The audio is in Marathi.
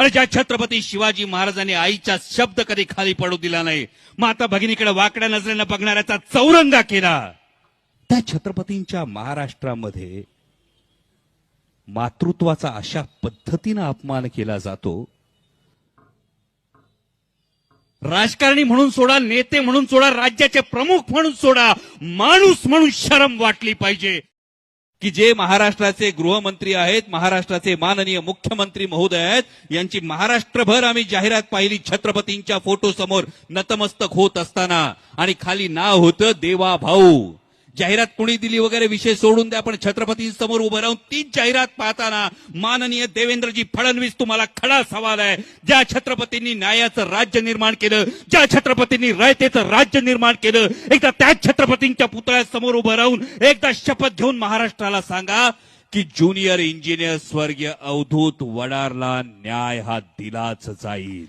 अरे ज्या छत्रपती शिवाजी महाराजांनी आईचा शब्द कधी खाली पडू दिला नाही माता भगिनीकडे वाकड्या नजरेनं बघणाऱ्याचा चौरंगा केला. त्या छत्रपतींच्या महाराष्ट्रामध्ये मातृत्वाचा अशा पद्धतीनं अपमान केला जातो. राजकारणी म्हणून सोडा नेते म्हणून सोडा राज्याचे प्रमुख म्हणून सोडा माणूस म्हणून शरम वाटली पाहिजे. की जे महाराष्ट्राचे गृहमंत्री आहेत महाराष्ट्राचे माननीय मुख्यमंत्री महोदय आहेत यांची महाराष्ट्रभर आम्ही जाहिरात पाहिली छत्रपतींच्या फोटो समोर. नतमस्तक होत असताना. आणि खाली नाव होतं देवा भाऊ जाहिरात कोणी दिली वगैरे विषय सोडून द्या पण छत्रपतींसमोर उभं राहून तीच जाहिरात पाहताना माननीय देवेंद्रजी फडणवीस तुम्हाला खडा सवाल आहे. ज्या छत्रपतींनी न्यायाचं राज्य निर्माण केलं ज्या छत्रपतींनी रयतेचं राज्य निर्माण केलं एकदा त्याच छत्रपतींच्या पुतळ्यासमोर उभं राहून एकदा शपथ घेऊन महाराष्ट्राला सांगा की ज्युनियर इंजिनियर स्वर्गीय अवधूत वडारला न्याय हा दिलाच जाईल.